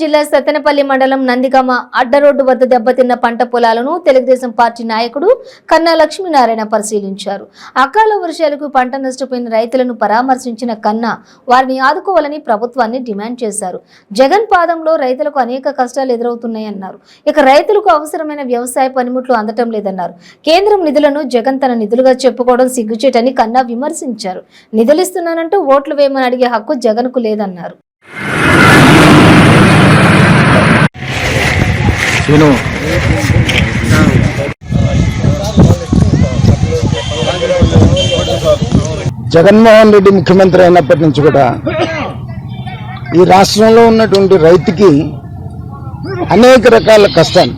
జిల్లా సత్తెనపల్లి మండలం నందిగామ అడ్డరోడ్డు వద్ద దెబ్బతిన్న పంట పొలాలను తెలుగుదేశం పార్టీ నాయకుడు కన్నా లక్ష్మీనారాయణ పరిశీలించారు. అకాల వర్షాలకు పంట నష్టపోయిన రైతులను పరామర్శించిన కన్నా వారిని ఆదుకోవాలని ప్రభుత్వాన్ని డిమాండ్ చేశారు. జగన్ పాదంలో రైతులకు అనేక కష్టాలు ఎదురవుతున్నాయన్నారు. ఇక రైతులకు అవసరమైన వ్యవసాయ పనిముట్లు అందటం లేదన్నారు. కేంద్రం నిధులను జగన్ తన నిధులుగా చెప్పుకోవడం సిగ్గుచేటని కన్నా విమర్శించారు. నిధులిస్తున్నానంటూ ఓట్లు వేయమని అడిగే హక్కు జగన్కు లేదన్నారు. నేను జగన్మోహన్ రెడ్డి ముఖ్యమంత్రి అయినప్పటి నుంచి కూడా ఈ రాష్ట్రంలో ఉన్నటువంటి రైతుకి అనేక రకాల కష్టాలు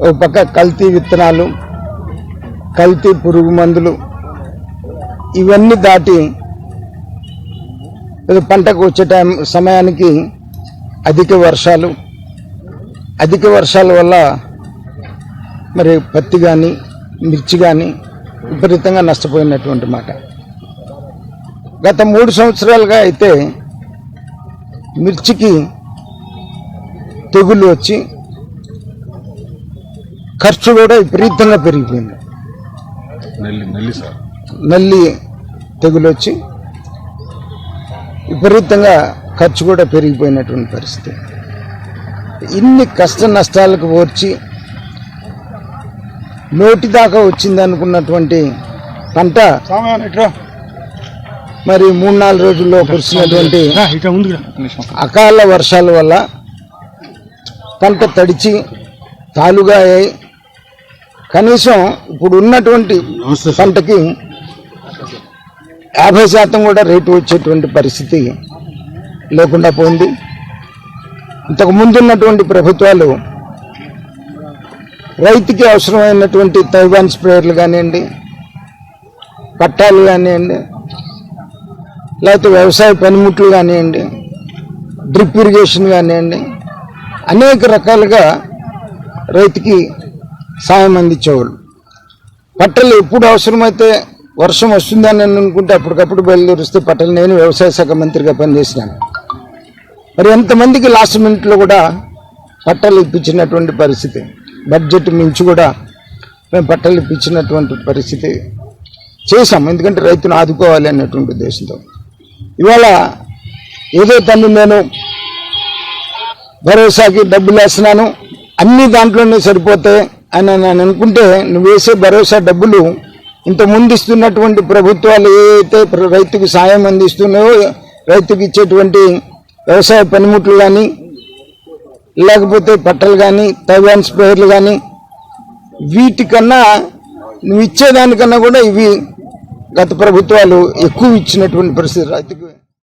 ఒక పక్క కల్తీ విత్తనాలు కల్తీ పురుగు మందులు ఇవన్నీ దాటి పంటకు వచ్చే టైం సమయానికి అధిక వర్షాలు అధిక వర్షాల వల్ల మరి పత్తి కానీ మిర్చి కానీ విపరీతంగా నష్టపోయినటువంటి మాట. గత మూడు సంవత్సరాలుగా అయితే మిర్చికి తెగుళ్ళు వచ్చి ఖర్చు కూడా విపరీతంగా పెరిగిపోయింది. నల్లి తెగులు వచ్చి విపరీతంగా ఖర్చు కూడా పెరిగిపోయినటువంటి పరిస్థితి. ఇన్ని కష్ట నష్టాలకు ఓర్చి నోటి దాకా వచ్చింది అనుకున్నటువంటి పంట మరి మూడు నాలుగు రోజుల్లో కురిసినటువంటి అకాల వర్షాల వల్ల పంట తడిచి తాలుగా అయ్యి కనీసం ఇప్పుడు ఉన్నటువంటి పంటకి యాభై శాతం కూడా రేటు వచ్చేటువంటి పరిస్థితి లేకుండా పోయింది. ఇంతకు ముందు ఉన్నటువంటి ప్రభుత్వాలు రైతుకి అవసరమైనటువంటి తైవాన్ స్ప్రేయర్లు కానివ్వండి పట్టాలు కానివ్వండి లేకపోతే వ్యవసాయ పనిముట్లు కానివ్వండి డ్రిప్ ఇరిగేషన్ కానివ్వండి అనేక రకాలుగా రైతుకి సాయం అందించేవాళ్ళు. పట్టలు ఎప్పుడు అవసరమైతే వర్షం వస్తుందని అనుకుంటే అప్పటికప్పుడు బయలుదేరిస్తే పట్టలు. నేను వ్యవసాయ శాఖ మంత్రిగా పనిచేసినాను. మరి ఎంతమందికి లాస్ట్ మినిట్లో కూడా పట్టాలు ఇప్పించినటువంటి పరిస్థితి? బడ్జెట్ మించి కూడా మేము పట్టాలు ఇప్పించినటువంటి పరిస్థితి చేశాం. ఎందుకంటే రైతును ఆదుకోవాలి అన్నటువంటి ఉద్దేశంతో. ఇవాళ ఏదో తను నేను భరోసాకి డబ్బులు వేస్తున్నాను అన్ని దాంట్లోనే సరిపోతాయి అని నేను అనుకుంటే నువ్వు వేసే భరోసా డబ్బులు ఇంత ముందు ఇస్తున్నటువంటి ప్రభుత్వాలు ఏదైతే రైతుకు సాయం అందిస్తున్నాయో రైతుకు ఇచ్చేటువంటి వ్యవసాయ పనిముట్లు కానీ లేకపోతే పట్టలు కానీ తవ్యాన్ స్ప్రేయర్లు కానీ వీటికన్నా నువ్వు ఇచ్చేదానికన్నా కూడా ఇవి గత ప్రభుత్వాలు ఎక్కువ ఇచ్చినటువంటి పరిస్థితి. రైతుకు